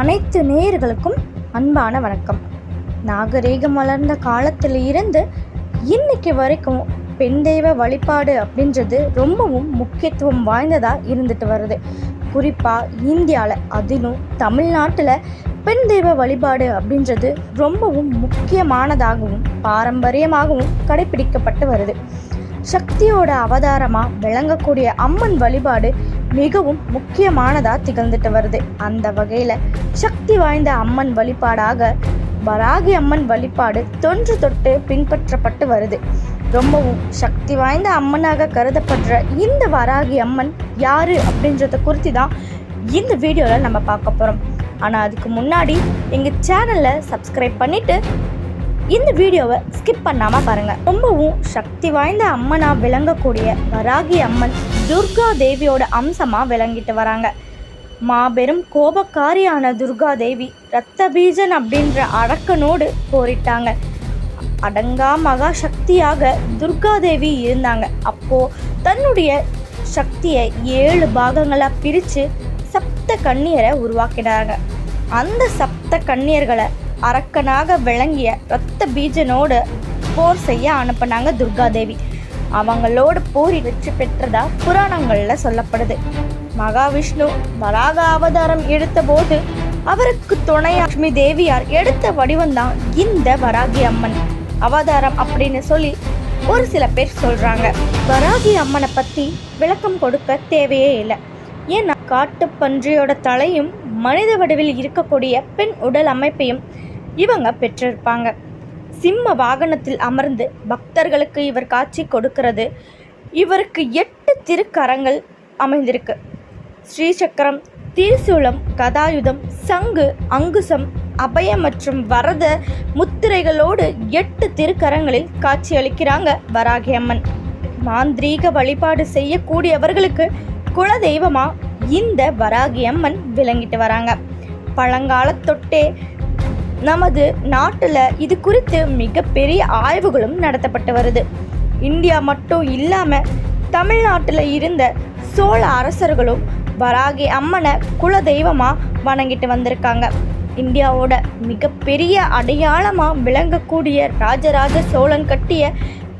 அனைத்து நேயர்களுக்கும் அன்பான வணக்கம். நாகரீகம் வளர்ந்த காலத்தில் இருந்து இன்னைக்கு வரைக்கும் பெண் தெய்வ வழிபாடு அப்படின்றது ரொம்பவும் முக்கியத்துவம் வாய்ந்ததாக இருந்துட்டு வருது. குறிப்பாக இந்தியாவில் அதிலும் தமிழ்நாட்டில் பெண் தெய்வ வழிபாடு அப்படின்றது ரொம்பவும் முக்கியமானதாகவும் பாரம்பரியமாகவும் கடைபிடிக்கப்பட்டு வருது. சக்தியோட அவதாரமாக விளங்கக்கூடிய அம்மன் வழிபாடு மிகவும் முக்கியமானதாக திகழ்ந்துட்டு வருது. அந்த வகையில் சக்தி வாய்ந்த அம்மன் வழிபாடாக வராகி அம்மன் வழிபாடு தொன்று தொட்டு பின்பற்றப்பட்டு வருது. ரொம்பவும் சக்தி வாய்ந்த அம்மனாக கருதப்படுற இந்த வராகி அம்மன் யாரு அப்படின்றத குறித்து தான் இந்த வீடியோவில் நம்ம பார்க்க போகிறோம் ஆனால் அதுக்கு முன்னாடி எங்கள் சேனலை சப்ஸ்கிரைப் பண்ணிவிட்டு இந்த வீடியோவை ஸ்கிப் பண்ணாமல் பாருங்கள் ரொம்பவும் சக்தி வாய்ந்த அம்மனாக விளங்கக்கூடிய வராகி அம்மன் துர்கா தேவியோட அம்சமாக விளங்கிட்டு வராங்க. மாபெரும் கோபக்காரியான துர்கா தேவி ரத்த பீஜன் அப்படின்ற அரக்கனோடு போரிட்டாங்க. அடங்கா மகா சக்தியாக துர்கா தேவி இருந்தாங்க. அப்போ தன்னுடைய சக்தியை ஏழு பாகங்களாக பிரித்து சப்த கண்ணியரை உருவாக்கினாங்க. அந்த சப்த கண்ணியர்களை அரக்கனாக விளங்கிய ரத்த பீஜனோடு போர் செய்ய அனுப்பினாங்க துர்காதேவி அவங்களோடு போரி வெற்றி பெற்றதா புராணங்களில் சொல்லப்படுது. மகாவிஷ்ணு வராக அவதாரம் எடுத்தபோது அவருக்கு துணை லட்சுமி தேவியார் எடுத்த வடிவம்தான் இந்த வராகி அம்மன். அவதாரம் அப்படின்னு சொல்லி ஒரு சில பேர் சொல்கிறாங்க வராகி அம்மனை பற்றி விளக்கம் கொடுக்க தேவையே இல்லை. ஏன்னா காட்டு பன்றியோட தலையும் மனித வடிவில் இருக்கக்கூடிய பெண் உடல் அமைப்பையும் இவங்க பெற்றிருப்பாங்க. சிம்ம வாகனத்தில் அமர்ந்து பக்தர்களுக்கு இவர் காட்சி கொடுக்கிறது. இவருக்கு எட்டு திருக்கரங்கள் அமைந்திருக்கு. ஸ்ரீசக்கரம் திரிசூலம் கதாயுதம் சங்கு அங்குசம் அபய மற்றும் வரத முத்திரைகளோடு எட்டு திருக்கரங்களில் காட்சியளிக்கிறாங்க வராகி அம்மன் மாந்திரீக வழிபாடு செய்யக்கூடியவர்களுக்கு குலதெய்வமாக இந்த வராகி அம்மன் விளங்கிட்டு வராங்க. பழங்காலத்தொட்டே நமது நாட்டில் இது குறித்து மிகப்பெரிய ஆய்வுகளும் நடத்தப்பட்டு வருது. இந்தியா மட்டும் இல்லாமல் தமிழ்நாட்டில் இருந்த சோழ அரசர்களும் வராகி அம்மனை குல தெய்வமாக வணங்கிட்டு வந்திருக்காங்க. இந்தியாவோட மிகப்பெரிய அடையாளமாக விளங்கக்கூடிய ராஜராஜ சோழன் கட்டிய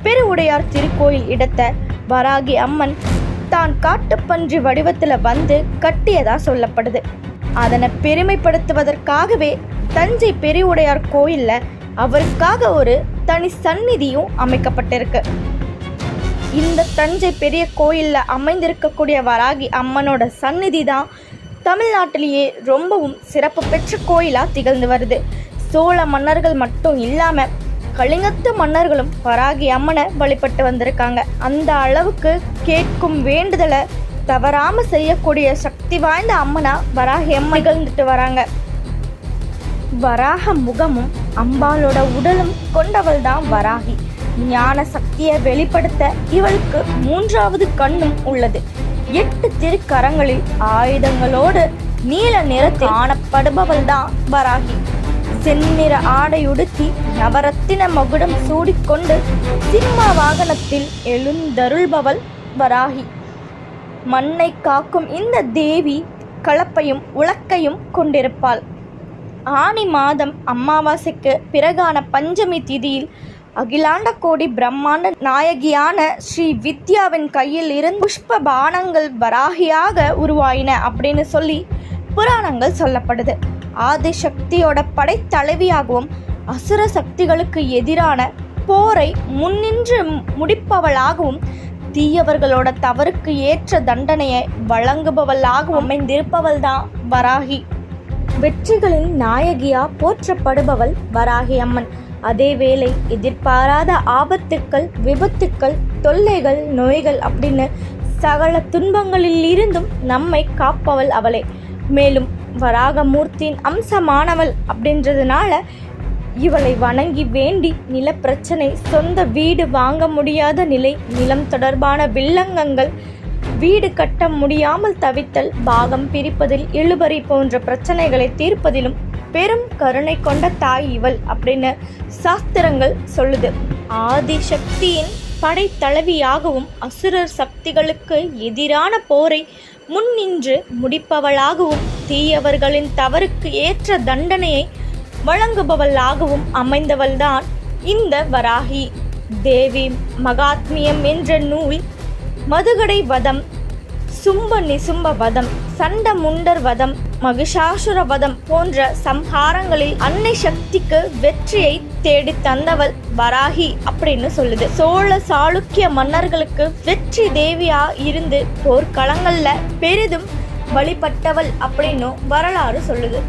பெருவுடையார் திருக்கோயில் இடத்தை வராகி அம்மன் தான் காட்டுப்பன்றி வடிவத்தில் வந்து கட்டியதாக சொல்லப்படுது. அதனை பெருமைப்படுத்துவதற்காகவே தஞ்சை பெரியவுடையார் கோயிலில் அவருக்காக ஒரு தனி சந்நிதியும் அமைக்கப்பட்டிருக்கு. இந்த தஞ்சை பெரிய கோயிலில் அமைந்திருக்கக்கூடிய வராகி அம்மனோட சந்நிதி தான் தமிழ்நாட்டிலேயே ரொம்பவும் சிறப்பு பெற்ற கோயிலாக திகழ்ந்து வருது. சோழ மன்னர்கள் மட்டும் இல்லாமல் கலிங்கத்து மன்னர்களும் வராகி அம்மனை வழிபட்டு வந்திருக்காங்க. அந்த அளவுக்கு கேட்கும் வேண்டுதலை தவறாமல் செய்யக்கூடிய சக்தி வாய்ந்த அம்மனாக வராகி அம்மைகள் நிகழ்ந்துட்டு வராங்க. வராக முகமும் அம்பாளோட உடலும் கொண்டவள் தான் வராகி. ஞான சக்தியை வெளிப்படுத்த இவளுக்கு மூன்றாவது கண்ணும் உள்ளது. எட்டு திருக்கரங்களில் ஆயுதங்களோடு நீல நிறத்தில் காணப்படுபவள் தான் வராகி. செந்நிற ஆடையுடுத்தி நவரத்தின மகுடம் சூடிக்கொண்டு சிம்ம வாகனத்தில் எழுந்தருள்பவள் வராகி. மண்ணை காக்கும் இந்த தேவி கலப்பையும் உலக்கையும் கொண்டிருப்பாள். ஆனி மாதம் அமாவாசைக்கு பிறகான பஞ்சமி திதியில் அகிலாண்ட கோடி பிரம்மாண்ட நாயகியான ஸ்ரீ வித்யாவின் கையில் இருந்து புஷ்ப பானங்கள் வராகியாக உருவாயின அப்படின்னு சொல்லி புராணங்கள் சொல்லப்படுது. ஆதிசக்தியோட படைத்தலைவியாகவும் அசுர சக்திகளுக்கு எதிரான போரை முன்னின்று முடிப்பவளாகவும் தீயவர்களோட தவறுக்கு ஏற்ற தண்டனையை வழங்குபவளாகவும் அமைந்திருப்பவள் தான் வராகி. வெற்றிகளின் நாயகியா போற்றப்படுபவள் வராகி அம்மன் அதேவேளை எதிர்பாராத ஆபத்துக்கள் விபத்துக்கள் தொல்லைகள் நோய்கள் அப்படின்னு சகல துன்பங்களில் இருந்தும் நம்மை காப்பவள் அவளே. மேலும் வராகமூர்த்தியின் அம்சமானவள் அப்படின்றதுனால இவளை வணங்கி வேண்டி நிலப்பிரச்சனை சொந்த வீடு வாங்க முடியாத நிலை நிலம் தொடர்பான வில்லங்கங்கள் வீடு கட்ட முடியாமல் தவித்தல் பாகம் பிரிப்பதில் இழுபறி போன்ற பிரச்சனைகளை தீர்ப்பதிலும் பெரும் கருணை கொண்ட தாய் இவள் அப்படின்னு சாஸ்திரங்கள் சொல்லுது. ஆதிசக்தியின் படைத்தளவியாகவும் அசுரர் சக்திகளுக்கு எதிரான போரை முன்னின்று முடிப்பவளாகவும் தீயவர்களின் தவறுக்கு ஏற்ற தண்டனையை வழங்குபவளாகவும் அமைந்தவள்தான் இந்த வராகி. தேவி மகாத்மியம் என்ற நூல் மதுகடை வதம் சும்ப நிசும்ப வதம் சண்ட முண்டர் வதம் மகிஷாசுர வதம் போன்ற சம்ஹாரங்களில் அன்னை சக்திக்கு வெற்றியை தேடி தந்தவள் வராகி அப்படின்னு சொல்லுது. சோழ சாளுக்கிய மன்னர்களுக்கு வெற்றி தேவியா இருந்து போர்க்களங்கள்ல பெரிதும் வழிபட்டவள் அப்படின்னும் வரலாறு சொல்லுது.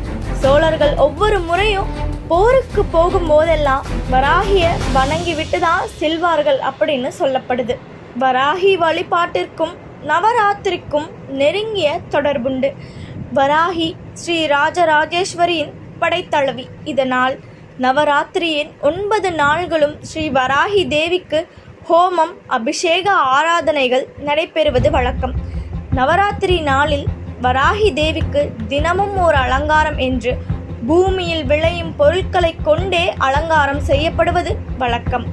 சோழர்கள் ஒவ்வொரு முறையும் போருக்கு போகும் போதெல்லாம் வராகிய வணங்கி தான் செல்வார்கள் அப்படின்னு சொல்லப்படுது. வராகி வழிபாட்டிற்கும் நவராத்திரிக்கும் நெருங்கிய தொடர்புண்டு. வராகி ஸ்ரீ ராஜராஜேஸ்வரியின் படைத்தளவி. இதனால் நவராத்திரியின் ஒன்பது நாள்களும் ஸ்ரீ வராகி தேவிக்கு ஹோமம் அபிஷேக ஆராதனைகள் நடைபெறுவது வழக்கம். நவராத்திரி நாளில் வராகி தேவிக்கு தினமும் ஒரு அலங்காரம் என்று பூமியில் விளையும் பொருட்களை கொண்டே அலங்காரம் செய்யப்படுவது வழக்கம்.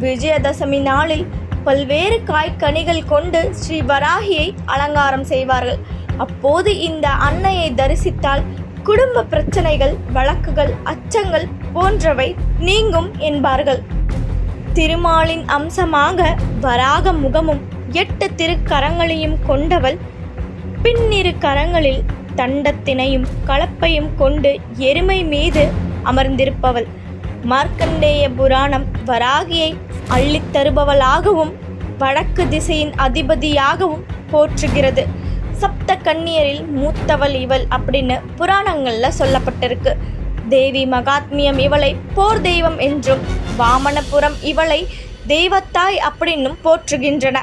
விஜயதசமி நாளில் பல்வேறு காய்கனிகள் கொண்டு ஸ்ரீ வராகியை அலங்காரம் செய்வார்கள். அப்போது இந்த அன்னையை தரிசித்தால் குடும்ப பிரச்சனைகள் வழக்குகள் அச்சங்கள் போன்றவை நீங்கும் என்பார்கள். திருமாலின் அம்சமாக வராக முகமும் எட்டு திருக்கரங்களையும் கொண்டவள் பின்னிரு கரங்களில் தண்டத்தினையும் கலப்பையும் கொண்டு எருமை மீது அமர்ந்திருப்பவள். மார்க்கண்டேய புராணம் வராகியை அள்ளித் தருபவளாகவும் வடக்கு திசையின் அதிபதியாகவும் போற்றுகிறது. சப்த கன்னியரில் மூத்தவள் இவள் அப்படின்னு புராணங்களில் சொல்லப்பட்டிருக்கு. தேவி மகாத்மியம் இவளை போர் தெய்வம் என்றும் வாமனபுரம் இவளை தெய்வத்தாய் அப்படின்னும் போற்றுகின்றன.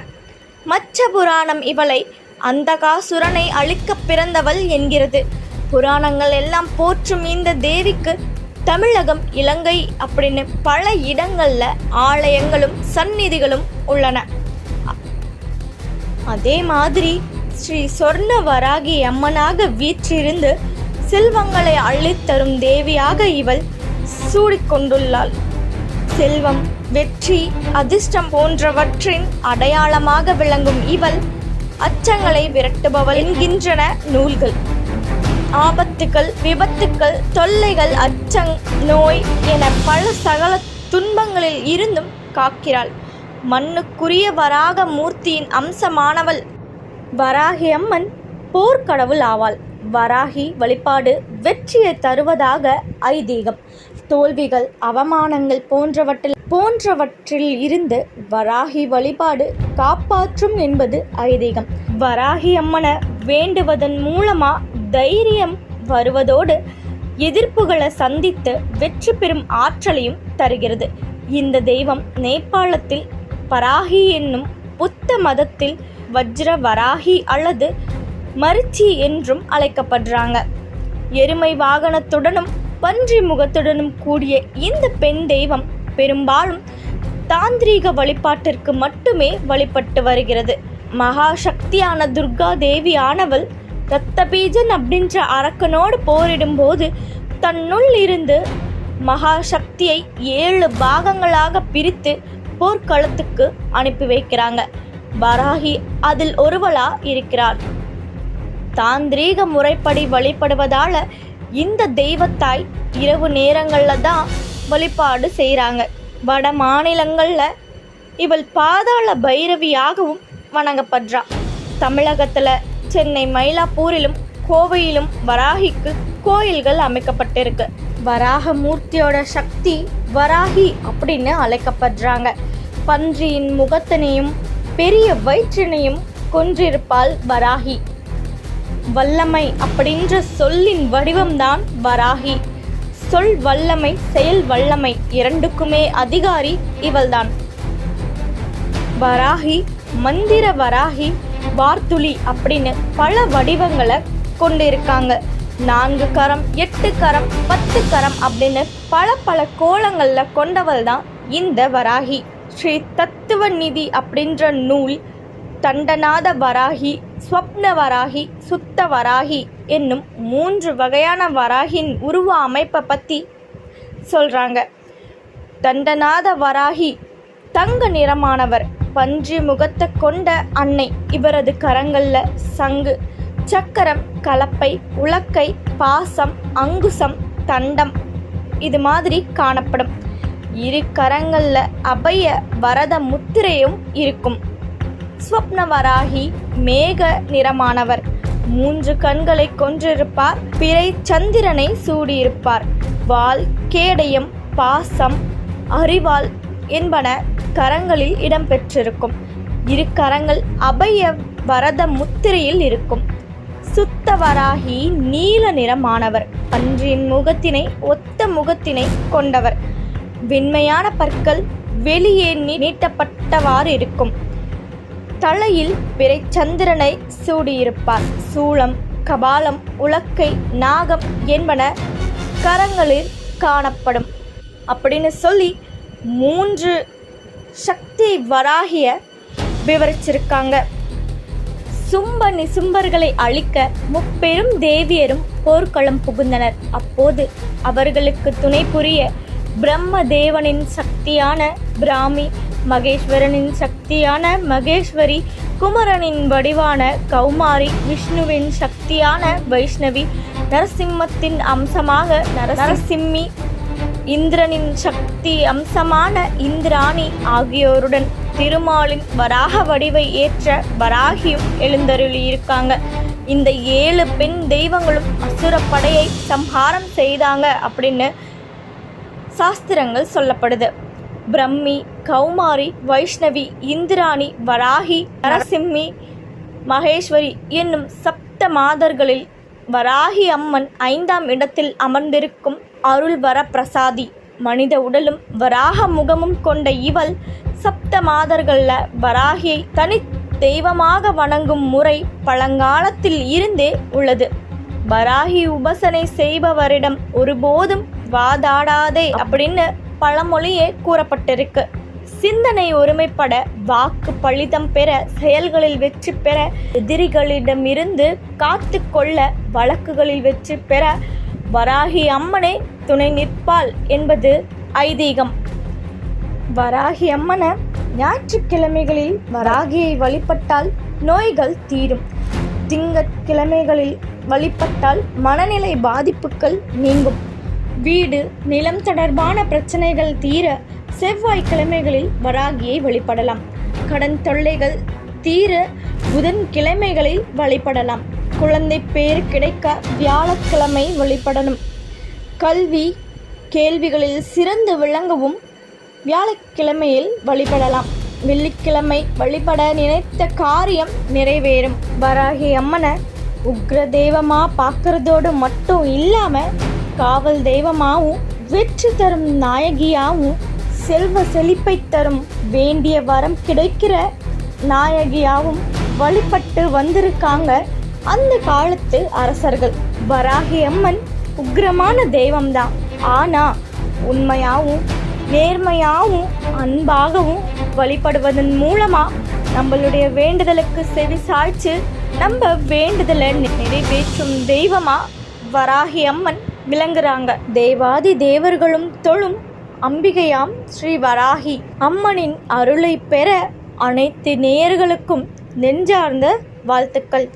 மச்ச புராணம் இவளை அந்தகாசுரனை அழிக்க பிறந்தவள் என்கிறது. புராணங்கள் எல்லாம் போற்றும் இந்த தேவிக்கு தமிழகம் இலங்கை அப்படின்னு பல இடங்களில் ஆலயங்களும் சந்நிதிகளும் உள்ளன. அதே மாதிரி ஸ்ரீ சொர்ண வராகி அம்மனாக வீற்றிருந்து செல்வங்களை அள்ளித்தரும் தேவியாக இவள் சூடிக்கொண்டுள்ளாள். செல்வம் வெற்றி அதிர்ஷ்டம் போன்றவற்றின் அடையாளமாக விளங்கும் இவள் அச்சங்களை விரட்டுபவள் என்கின்றன நூல்கள். ஆபத் ஆபத்துக்கள் விபத்துக்கள் தொல்லைகள் அச்சங் நோய் என பல சகல துன்பங்களில் இருந்தும் காக்கிறாள். மண்ணுக்குரிய வராக மூர்த்தியின் அம்சமானவள் வராகி அம்மன் போர்க்கடவுள் ஆவாள். வராகி வழிபாடு வெற்றியை தருவதாக ஐதீகம். தோல்விகள் அவமானங்கள் போன்றவற்றில் போன்றவற்றில் இருந்து வராகி வழிபாடு காப்பாற்றும் என்பது ஐதீகம். வராகி அம்மனை வேண்டுவதன் மூலமா தைரியம் வருவதோடு எதிர்ப்புகளை சந்தித்து வெற்றி பெறும் ஆற்றலையும் தருகிறது. இந்த தெய்வம் நேபாளத்தில் பராகி என்னும் புத்த மதத்தில் வஜ்ர வராகி அல்லது மரிச்சி என்றும் அழைக்கப்படுறாங்க. எருமை வாகனத்துடனும் பன்றி முகத்துடனும் கூடிய இந்த பெண் தெய்வம் பெரும்பாலும் தாந்திரீக வழிபாட்டிற்கு மட்டுமே வழிபட்டு வருகிறது. மகாசக்தியான துர்கா தேவி ஆனவள் ரத்தபீஜன் அப்படின்ற அரக்கனோடு போரிடும்போது தன்னுள் இருந்து மகாசக்தியை ஏழு பாகங்களாக பிரித்து போர்க்களத்துக்கு அனுப்பி வைக்கிறாங்க. வராகி அதில் ஒருவளா இருக்கிறார். தாந்திரீக முறைப்படி வழிபடுவதால இந்த தெய்வத்தாய் இரவு நேரங்களில் தான் வழிபாடு செய்கிறாங்க வட மாநிலங்களில் இவள் பாதாள பைரவியாகவும் வணங்கப்படுறா. தமிழகத்தில் சென்னை மயிலாப்பூரிலும் கோவையிலும் வராகிக்கு கோயில்கள் அமைக்கப்பட்டிருக்கு. வராக மூர்த்தியோட சக்தி வராகி அப்படின்னு அழைக்கப்படுறாங்க. பன்றியின் முகத்தினையும் பெரிய வயிற்றினையும் கொன்றிருப்பாள் வராகி. வல்லமை அப்படின்ற சொல்லின் வடிவம்தான் வராகி. சொல் வல்லமை செயல் வல்லமை இரண்டுக்குமே அதிகாரி இவள்தான். வராகி மந்திர வராகி வார்த்துளி அப்படின்னு பல வடிவங்களை கொண்டு இருக்காங்க நான்கு கரம் எட்டு கரம் பத்து கரம் அப்படின்னு பல பல கோலங்களில் கொண்டவள் தான் இந்த வராகி. ஸ்ரீ தத்துவ நிதி அப்படின்ற நூல் தண்டநாத வராகி ஸ்வப்ன வராகி சுத்த வராகி என்னும் மூன்று வகையான வராகின் உருவ அமைப்பை பற்றி சொல்கிறாங்க தண்டநாத வராகி தங்க நிறமானவர். பஞ்சு முகத்தை கொண்ட அன்னை. இவரது கரங்களில் சங்கு. சக்கரம் கலப்பை உலக்கை பாசம் அங்குசம் தண்டம். இது மாதிரி காணப்படும். இரு கரங்களில் அபய வரத முத்திரையும் இருக்கும். ஸ்வப்னவராகி மேக நிறமானவர். மூன்று கண்களை கொன்றிருப்பார். பிறை சந்திரனை சூடியிருப்பார். வால் கேடயம் பாசம் அறிவால் என்பன கரங்களில் இடம்பெற்றிருக்கும். இரு கரங்கள் அபய வரத முத்திரையில் இருக்கும். சுத்தவராகி நீல நிறமானவர். பன்றியின் முகத்தினை ஒத்த முகத்தினை கொண்டவர். வெண்மையான பற்கள் வெளியே நீட்டப்பட்டவாறு இருக்கும். தலையில் பிறைச்சந்திரனை சூடியிருப்பார். சூளம் கபாலம் உலக்கை நாகம் என்பன கரங்களில் காணப்படும். அப்படின்னு சொல்லி மூன்று சக்தி வராகிய விவரிச்சிருக்காங்க. சும்ப நிசும்பர்களை அழிக்க முப்பெரும் தேவியரும் போர்க்களம் புகுந்தனர். அப்போது அவர்களுக்கு துணை புரிய பிரம்ம தேவனின் சக்தியான பிராமி மகேஸ்வரனின் சக்தியான மகேஸ்வரி குமரனின் வடிவான கௌமாரி விஷ்ணுவின் சக்தியான வைஷ்ணவி நரசிம்மத்தின் அம்சமாக நரசிம்மி இந்திரனின் சக்தி அம்சமான இந்திராணி ஆகியோருடன் திருமாலின் வராக வடிவை ஏற்ற வராகியும் எழுந்தருளியிருக்காங்க. இந்த ஏழு பெண் தெய்வங்களும் அசுரப்படையை சம்ஹாரம் செய்தாங்க அப்படின்னு சாஸ்திரங்கள் சொல்லப்படுது. பிரம்மி கௌமாரி வைஷ்ணவி இந்திராணி வராகி நரசிம்மி மகேஸ்வரி என்னும் சப்த மாதர்களில் வராகி அம்மன் ஐந்தாம் இடத்தில் அமர்ந்திருக்கும் அருள் வர பிரசாதி மனித உடலும் வராக முகமும் கொண்ட இவள் சப்த மாதர்களில் வராகியை தனி தெய்வமாக வணங்கும் முறை பழங்காலத்தில் இருந்தே உள்ளது. வராகி உபசனை செய்பவரிடம் ஒருபோதும் வாதாடாதே அப்படின்னு பழமொழியே கூறப்பட்டிருக்கு. சிந்தனை ஒருமைப்பட வாக்கு பலிதம் பெற செயல்களில் வெற்றி பெற எதிரிகளிடமிருந்து காத்து கொள்ள வழக்குகளில் வெற்றி பெற வராகி அம்மனே துணை நிற்பாள் என்பது ஐதீகம். வராகி அம்மனை ஞாயிற்றுக்கிழமைகளில் வராகியை வழிபட்டால் நோய்கள் தீரும். திங்கட்கிழமைகளில் வழிபட்டால் மனநிலை பாதிப்புகள் நீங்கும். வீடு நிலம் தொடர்பான பிரச்சனைகள் தீர செவ்வாய்க்கிழமைகளில் வராகியை வழிபடலாம். கடன் தொல்லைகள் தீர புதன்கிழமைகளில் வழிபடலாம். குழந்தை பேர் கிடைக்க வியாழக்கிழமை வழிபடணும். கல்வி கேள்விகளில் சிறந்து விளங்கவும் வியாழக்கிழமையில் வழிபடலாம். வெள்ளிக்கிழமை வழிபட நினைத்த காரியம் நிறைவேறும். வராகி அம்மனை உக்ர தெய்வமாக பார்க்கறதோடு மட்டும் இல்லாமல் காவல் தெய்வமாகவும் வெற்றி தரும் நாயகியாகவும் செல்வ செழிப்பை தரும் வேண்டிய வரம் கிடைக்கிற நாயகியாகவும் வழிபட்டு வந்திருக்காங்க. அந்த காலத்து அரசர்கள். வராகி அம்மன் உக்கிரமான தெய்வம்தான். ஆனா உண்மையாகவும் நேர்மையாகவும் அன்பாகவும் வழிபடுவதன் மூலமா நம்மளுடைய வேண்டுதலுக்கு செவி சாய்ச்சு நம்ம வேண்டுதலை நிறைவேற்றும் தெய்வமா வராகி அம்மன் விளங்குறாங்க. தேவாதி தேவர்களும் தொழும் அம்பிகையாம் ஸ்ரீ வராகி அம்மனின் அருளை பெற அனைத்து நேயர்களுக்கும் நெஞ்சார்ந்த வாழ்த்துக்கள்.